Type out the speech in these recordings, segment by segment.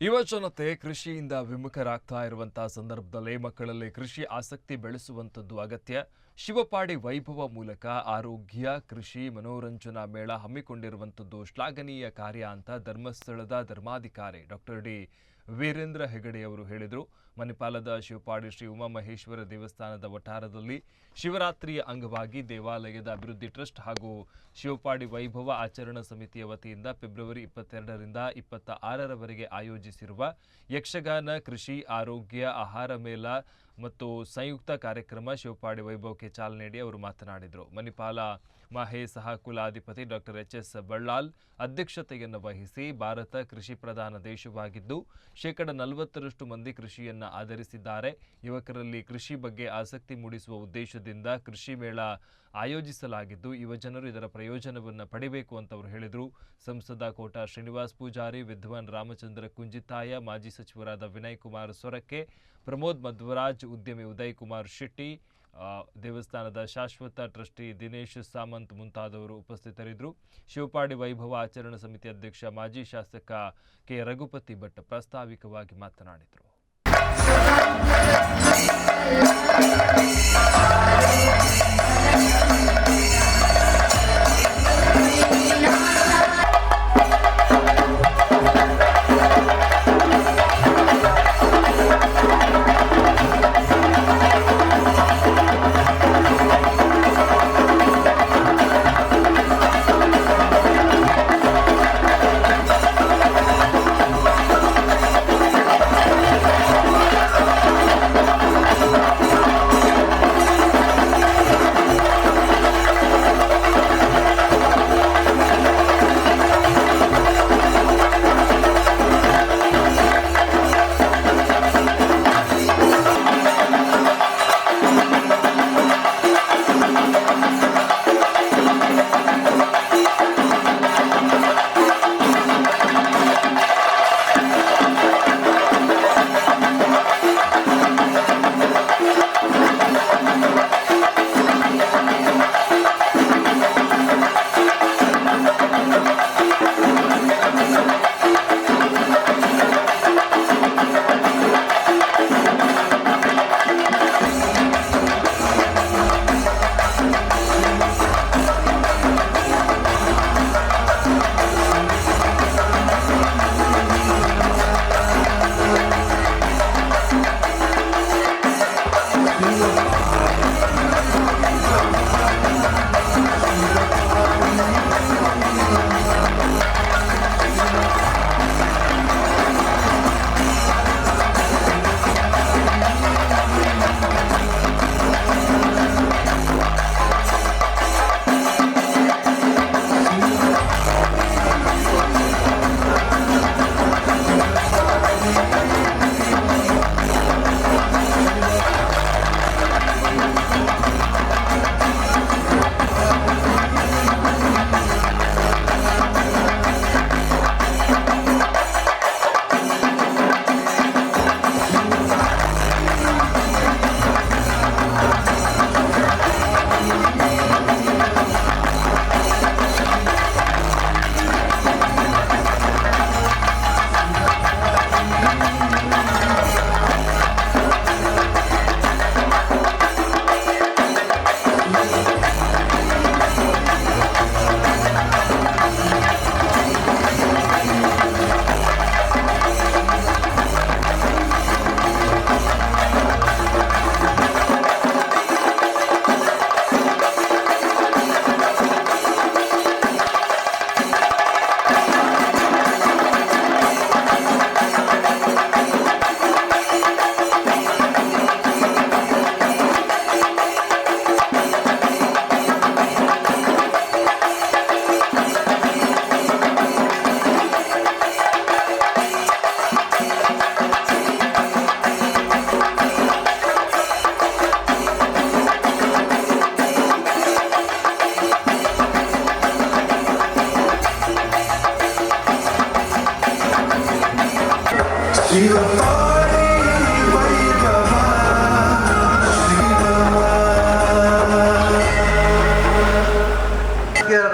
ಯುವ ಜನತೆ ಕೃಷಿಯಿಂದ ವಿಮುಖರಾಗ್ತಾ ಇರುವಂತಹ ಸಂದರ್ಭದಲ್ಲಿ ಮಕ್ಕಳಲ್ಲಿ ಕೃಷಿ ಆಸಕ್ತಿ ಬೆಳೆಸುವಂಥದ್ದು ಅಗತ್ಯ. ಶಿವಪಾಡಿ ವೈಭವ ಮೂಲಕ ಆರೋಗ್ಯ, ಕೃಷಿ, ಮನೋರಂಜನಾ ಮೇಳ ಹಮ್ಮಿಕೊಂಡಿರುವಂಥದ್ದು ಶ್ಲಾಘನೀಯ ಕಾರ್ಯ ಅಂತ ಧರ್ಮಸ್ಥಳದ ಧರ್ಮಾಧಿಕಾರಿ ಡಾಕ್ಟರ್ ಡಿ. ವೀರೇಂದ್ರ ಹೆಗಡೆ ಅವರು ಹೇಳಿದರು. ಮಣಿಪಾಲದ ಶಿವಪಾಡಿ ಶ್ರೀ ಉಮಾಮಹೇಶ್ವರ ದೇವಸ್ಥಾನದ ವಠಾರದಲ್ಲಿ ಶಿವರಾತ್ರಿಯ ಅಂಗವಾಗಿ ದೇವಾಲಯದ ಅಭಿವೃದ್ಧಿ ಟ್ರಸ್ಟ್ ಹಾಗೂ ಶಿವಪಾಡಿ ವೈಭವ ಆಚರಣಾ ಸಮಿತಿಯ ವತಿಯಿಂದ ಫೆಬ್ರವರಿ ಇಪ್ಪತ್ತೆರಡರಿಂದ ಇಪ್ಪತ್ತ ಆರರವರೆಗೆ ಆಯೋಜಿಸಿರುವ ಯಕ್ಷಗಾನ, ಕೃಷಿ, ಆರೋಗ್ಯ, ಆಹಾರ ಮೇಳ ಮತ್ತು ಸಂಯುಕ್ತ ಕಾರ್ಯಕ್ರಮ ಶಿವಪಾಡಿ ವೈಭವಕ್ಕೆ ಚಾಲನೆ ನೀಡಿ ಅವರು ಮಾತನಾಡಿದರು. ಮಣಿಪಾಲ ಮಹೇ ಸಹ ಕುಲಾಧಿಪತಿ ಡಾಕ್ಟರ್ ಎಚ್ ಎಸ್ ಬಳ್ಳಾಲ್ ಅಧ್ಯಕ್ಷತೆಯನ್ನು ವಹಿಸಿ ಭಾರತ ಕೃಷಿ ಪ್ರಧಾನ ದೇಶವಾಗಿದ್ದು ಶೇಕಡ ನಲವತ್ತರಷ್ಟು ಮಂದಿ ಕೃಷಿಯನ್ನು ಆಧರಿಸಿದ್ದಾರೆ. ಯುವಕರಲ್ಲಿ ಕೃಷಿ ಬಗ್ಗೆ ಆಸಕ್ತಿ ಮೂಡಿಸುವ ಉದ್ದೇಶದಿಂದ ಕೃಷಿ ಮೇಳ ಆಯೋಜಿಸಲಾಗಿದ್ದು ಯುವಜನರು ಇದರ ಪ್ರಯೋಜನವನ್ನು ಪಡಿಬೇಕು ಅಂತ ಅವರು ಹೇಳಿದರು. ಸಂಸದ ಕೋಟಾ ಶ್ರೀನಿವಾಸ್ ಪೂಜಾರಿ, ವಿದ್ವಾನ್ ರಾಮಚಂದ್ರ ಕುಂಜಿತಾಯ, ಮಾಜಿ ಸಚಿವರಾದ ವಿನಯ್ ಕುಮಾರ್ ಸೊರಕೆ, ಪ್ರಮೋದ್ ಮಧ್ವರಾಜ್, ಉದ್ಯಮಿ ಉದಯ್ ಕುಮಾರ್ ಶೆಟ್ಟಿ ದೇವಸ್ಥಾನದ ಶಾಶ್ವತ ಟ್ರಸ್ಟಿ ದಿನೇಶ್ ಸಾಮಂತ್ ಮುಂತಾದವರು ಉಪಸ್ಥಿತರಿದ್ದರು. ಶಿವಪಾಡಿ ವೈಭವ ಆಚರಣಾ ಸಮಿತಿ ಅಧ್ಯಕ್ಷ ಮಾಜಿ ಶಾಸಕ ಕೆ. ರಘುಪತಿ ಭಟ್ ಪ್ರಾಸ್ತಾವಿಕವಾಗಿ ಮಾತನಾಡಿದರು.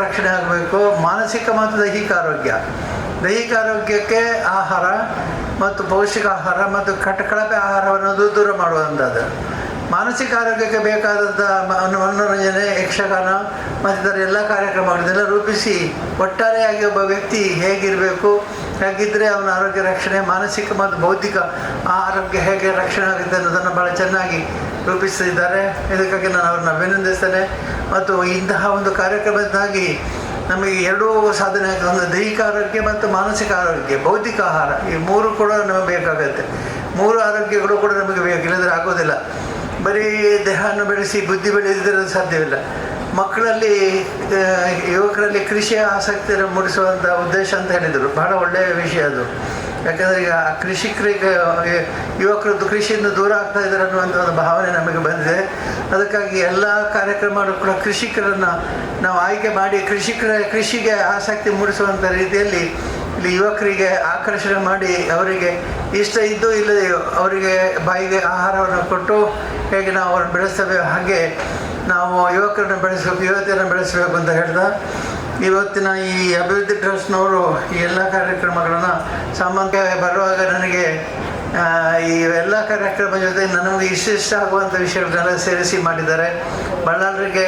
ರಕ್ಷಣೆ ಆಗಬೇಕು, ಮಾನಸಿಕ ಮತ್ತು ದೈಹಿಕ ಆರೋಗ್ಯ. ದೈಹಿಕ ಆರೋಗ್ಯಕ್ಕೆ ಆಹಾರ ಮತ್ತು ಪೌಷ್ಟಿಕ ಆಹಾರ ಮತ್ತು ಕಟ್, ಕಳಪೆ ಆಹಾರವನ್ನು ದೂರ ಮಾಡುವಂಥದ್ದು. ಮಾನಸಿಕ ಆರೋಗ್ಯಕ್ಕೆ ಬೇಕಾದಂಥ ಮನೋರಂಜನೆ, ಯಕ್ಷಗಾನ ಮತ್ತಿತರ ಎಲ್ಲ ಕಾರ್ಯಕ್ರಮಗಳನ್ನೆಲ್ಲ ರೂಪಿಸಿ ಒಟ್ಟಾರೆಯಾಗಿ ಒಬ್ಬ ವ್ಯಕ್ತಿ ಹೇಗಿರಬೇಕು ಹೇಗಿದ್ದರೆ ಅವನ ಆರೋಗ್ಯ ರಕ್ಷಣೆ, ಮಾನಸಿಕ ಮತ್ತು ಬೌದ್ಧಿಕ ಆರೋಗ್ಯ ಹೇಗೆ ರಕ್ಷಣೆ ಆಗುತ್ತೆ ಅನ್ನೋದನ್ನು ಭಾಳ ಚೆನ್ನಾಗಿ ರೂಪಿಸಿದ್ದಾರೆ. ಇದಕ್ಕಾಗಿ ನಾನು ಅವ್ರನ್ನ ಅಭಿನಂದಿಸ್ತೇನೆ. ಮತ್ತು ಇಂತಹ ಒಂದು ಕಾರ್ಯಕ್ರಮದಿಂದಾಗಿ ನಮಗೆ ಎರಡೂ ಸಾಧನೆ ಆಗುತ್ತೆ ಒಂದು ದೈಹಿಕ ಆರೋಗ್ಯ ಮತ್ತು ಮಾನಸಿಕ ಆರೋಗ್ಯ, ಬೌದ್ಧಿಕ ಆಹಾರ, ಈ ಮೂರು ಕೂಡ ನಮಗೆ ಬೇಕಾಗುತ್ತೆ. ಮೂರು ಆರೋಗ್ಯಗಳು ಕೂಡ ನಮಗೆ ಬೇಕು. ಇಲ್ಲದ್ರೆ ಆಗೋದಿಲ್ಲ. ಬರೀ ದೇಹವನ್ನು ಬೆಳೆಸಿ, ಬುದ್ಧಿ ಬೆಳೆಸಿದ್ರೆ ಸಾಧ್ಯವಿಲ್ಲ. ಮಕ್ಕಳಲ್ಲಿ ಯುವಕರಲ್ಲಿ ಕೃಷಿಯ ಆಸಕ್ತಿಯನ್ನು ಮೂಡಿಸುವಂಥ ಉದ್ದೇಶ ಅಂತ ಹೇಳಿದರು. ಬಹಳ ಒಳ್ಳೆಯ ವಿಷಯ ಅದು. ಯಾಕಂದರೆ ಈಗ ಕೃಷಿಕರಿಗೆ ಯುವಕರದ್ದು ಕೃಷಿಯಿಂದ ದೂರ ಆಗ್ತಾ ಇದ್ದಾರೆ ಅನ್ನುವಂಥ ಒಂದು ಭಾವನೆ ನಮಗೆ ಬಂದಿದೆ. ಅದಕ್ಕಾಗಿ ಎಲ್ಲ ಕಾರ್ಯಕ್ರಮಗಳು ಕೂಡ ಕೃಷಿಕರನ್ನು ನಾವು ಆಯ್ಕೆ ಮಾಡಿ ಕೃಷಿಕರ, ಕೃಷಿಗೆ ಆಸಕ್ತಿ ಮೂಡಿಸುವಂಥ ರೀತಿಯಲ್ಲಿ ಇಲ್ಲಿ ಯುವಕರಿಗೆ ಆಕರ್ಷಣೆ ಮಾಡಿ ಅವರಿಗೆ ಇಷ್ಟ ಇದ್ದು ಇಲ್ಲದೆಯೋ ಅವರಿಗೆ ಬಾಯಿಗೆ ಆಹಾರವನ್ನು ಕೊಟ್ಟು ಹೇಗೆ ನಾವು ಅವ್ರನ್ನ ಬೆಳೆಸ್ತೇವೆ ಹಾಗೆ ನಾವು ಯುವಕರನ್ನು ಬೆಳೆಸಬೇಕು ಯುವತಿಯನ್ನು ಬೆಳೆಸಬೇಕು ಅಂತ ಹೇಳ್ದ. ಇವತ್ತಿನ ಈ ಅಭಿವೃದ್ಧಿ ಟ್ರಸ್ಟ್ನವರು ಈ ಎಲ್ಲ ಕಾರ್ಯಕ್ರಮಗಳನ್ನು ಸಾಮಾನ್ಯ ಬರುವಾಗ ನನಗೆ ಈ ಎಲ್ಲ ಕಾರ್ಯಕ್ರಮ ಜೊತೆ ನನಗೆ ಇಷ್ಟ ಇಷ್ಟ ಆಗುವಂಥ ವಿಷಯಗಳನ್ನೆಲ್ಲ ಸೇರಿಸಿ ಮಾಡಿದ್ದಾರೆ. ಬಳ್ಳಾರಿಗೆ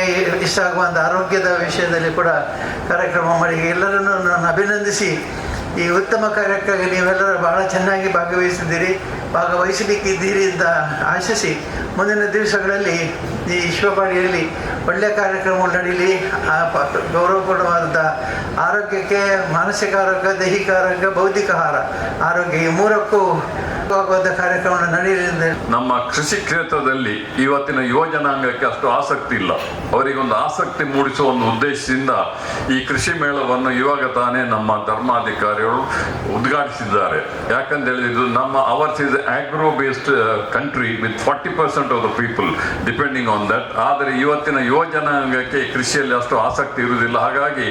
ಇಷ್ಟ ಆಗುವಂಥ ಆರೋಗ್ಯದ ವಿಷಯದಲ್ಲಿ ಕೂಡ ಕಾರ್ಯಕ್ರಮ ಮಾಡಿ, ಎಲ್ಲರನ್ನು ನಾನು ಅಭಿನಂದಿಸಿ ಈ ಉತ್ತಮ ಕಾರ್ಯಕ್ಕಾಗಿ ನೀವೆಲ್ಲರೂ ಬಹಳ ಚೆನ್ನಾಗಿ ಭಾಗವಹಿಸಿದ್ದೀರಿ. ಭಾಗವಹಿಸಲಿಕ್ಕಿದ್ದೀರಿ ಅಂತ ಆಶಿಸಿ ಮುಂದಿನ ದಿವಸಗಳಲ್ಲಿ ಈ ವಿಶ್ವಪಾಡಿಯಲ್ಲಿ ಒಳ್ಳೆಯ ಕಾರ್ಯಕ್ರಮಗಳು ನಡೀಲಿ ಗೌರವಪೂರ್ಣವಾದಂಥ ಆರೋಗ್ಯಕ್ಕೆ, ಮಾನಸಿಕ ಆರೋಗ್ಯ, ದೈಹಿಕ ಆರೋಗ್ಯ, ಬೌದ್ಧಿಕ ಆಹಾರ, ಆರೋಗ್ಯ ಈ ಮೂರಕ್ಕೂ ಆಗುವಂಥ ಕಾರ್ಯಕ್ರಮ ನಡೀಲಿ ನಮ್ಮ ಕೃಷಿ ಕ್ಷೇತ್ರದಲ್ಲಿ ಇವತ್ತಿನ ಯುವ ಜನಾಂಗಕ್ಕೆ ಅಷ್ಟು ಆಸಕ್ತಿ ಇಲ್ಲ. ಅವರಿಗೊಂದು ಆಸಕ್ತಿ ಮೂಡಿಸುವ ಒಂದು ಉದ್ದೇಶದಿಂದ ಈ ಕೃಷಿ ಮೇಳವನ್ನು ಇವಾಗ ತಾನೇ ನಮ್ಮ ಧರ್ಮಾಧಿಕಾರಿಗಳು ಉದ್ಘಾಟಿಸಿದ್ದಾರೆ. ಯಾಕಂತ ಹೇಳಿದ್ರು ನಮ್ಮ ours is agro based country with forty percent of the people depending on that ಆದರೆ ಇವತ್ತಿನ ಯುವ ಜನಾಂಗಕ್ಕೆ ಕೃಷಿಯಲ್ಲಿ ಅಷ್ಟು ಆಸಕ್ತಿ ಇರುವುದಿಲ್ಲ. ಹಾಗಾಗಿ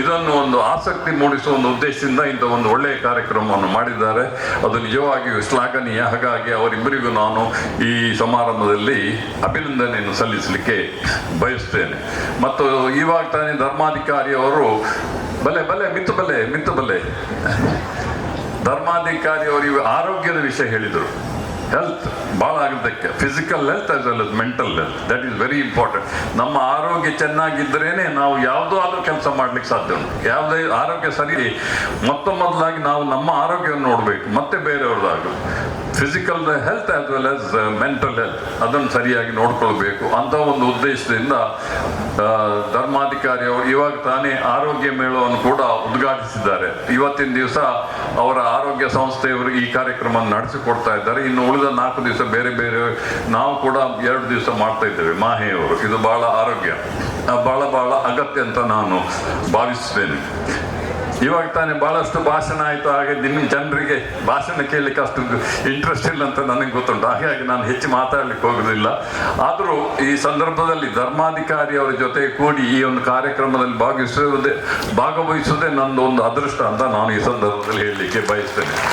ಇದನ್ನು ಒಂದು ಆಸಕ್ತಿ ಮೂಡಿಸುವ ಒಂದು ಉದ್ದೇಶದಿಂದ ಇಂಥ ಒಂದು ಒಳ್ಳೆಯ ಕಾರ್ಯಕ್ರಮವನ್ನು ಮಾಡಿದ್ದಾರೆ. ಅದು ನಿಜವಾಗಿಯೂ ಶ್ಲಾಘನೀಯ. ಹಾಗಾಗಿ ಅವರಿಬ್ಬರಿಗೂ ನಾನು ಈ ಸಮಾರಂಭದಲ್ಲಿ ಅಭಿನಂದನೆಯನ್ನು ಸಲ್ಲಿಸಲಿಕ್ಕೆ ಬಯಸ್ತೇನೆ ಮತ್ತು ಇವಾಗ ತಾನೇ ಧರ್ಮಾಧಿಕಾರಿಯವರು ಬಲೆ ಬಲೆ, ಮಿತ್ತು ಬಲೆ ಮಿತ್ತು ಬಲೆ. ಧರ್ಮಾಧಿಕಾರಿಯವರು ಆರೋಗ್ಯದ ವಿಷಯ ಹೇಳಿದರು. ಹೆಲ್ತ್ ಭಾಳ physical health as well as mental health that is very important ನಮ್ಮ ಆರೋಗ್ಯ ಚೆನ್ನಾಗಿದ್ದರೇನೆ ನಾವು ಯಾವುದೋ ಆದರೂ ಕೆಲಸ ಮಾಡ್ಲಿಕ್ಕೆ ಸಾಧ್ಯ ಉಂಟು. ಯಾವುದೇ ಆರೋಗ್ಯ ಸರಿ, ಮೊತ್ತ ಮೊದಲಾಗಿ ನಾವು ನಮ್ಮ ಆರೋಗ್ಯವನ್ನು ನೋಡಬೇಕು, ಮತ್ತೆ ಬೇರೆಯವ್ರದ್ದು physical health as well as mental health ಅದನ್ನು ಸರಿಯಾಗಿ ನೋಡ್ಕೊಳ್ಬೇಕು ಅಂತ ಒಂದು ಉದ್ದೇಶದಿಂದ ಧರ್ಮಾಧಿಕಾರಿ ಅವರು ಇವಾಗ ತಾನೇ ಆರೋಗ್ಯ ಮೇಳವನ್ನು ಕೂಡ ಉದ್ಘಾಟಿಸಿದ್ದಾರೆ. ಇವತ್ತಿನ ದಿವಸ ಅವರ ಆರೋಗ್ಯ ಸಂಸ್ಥೆಯವರು ಈ ಕಾರ್ಯಕ್ರಮ ನಡೆಸಿಕೊಡ್ತಾ ಇದ್ದಾರೆ. ಇನ್ನು ಉಳಿದ ನಾಲ್ಕು ದಿವಸ ಬೇರೆ ಬೇರೆ ನಾವು ಕೂಡ ಎರಡು ದಿವಸ ಮಾಡ್ತಾ ಇದ್ದೇವೆ, ಮಾಹೆಯವರು. ಇದು ಬಹಳ ಆರೋಗ್ಯ. ಬಹಳ ಬಹಳ ಅಗತ್ಯ ಅಂತ ನಾನು ಭಾವಿಸ್ತೇನೆ ಇವಾಗ ತಾನೇ ಬಹಳಷ್ಟು ಭಾಷಣ ಆಯಿತು. ಹಾಗೆ ನಿಮ್ಮ ಜನರಿಗೆ ಭಾಷಣ ಕೇಳಲಿಕ್ಕೆ ಅಷ್ಟು ಇಂಟ್ರೆಸ್ಟ್ ಇಲ್ಲ ಅಂತ ನನಗೆ ಗೊತ್ತುಂಟು. ಹಾಗಾಗಿ ನಾನು ಹೆಚ್ಚು ಮಾತಾಡಲಿಕ್ಕೆ ಹೋಗಲಿಲ್ಲ ಆದರೂ ಈ ಸಂದರ್ಭದಲ್ಲಿ ಧರ್ಮಾಧಿಕಾರಿ ಅವರ ಜೊತೆ ಕೂಡಿ ಈ ಒಂದು ಕಾರ್ಯಕ್ರಮದಲ್ಲಿ ಭಾಗವಹಿಸುವುದೇ ಭಾಗವಹಿಸುವುದೇ ನನ್ನದು ಒಂದು ಅದೃಷ್ಟ ಅಂತ ನಾನು ಈ ಸಂದರ್ಭದಲ್ಲಿ ಹೇಳಲಿಕ್ಕೆ ಬಯಸ್ತೇನೆ.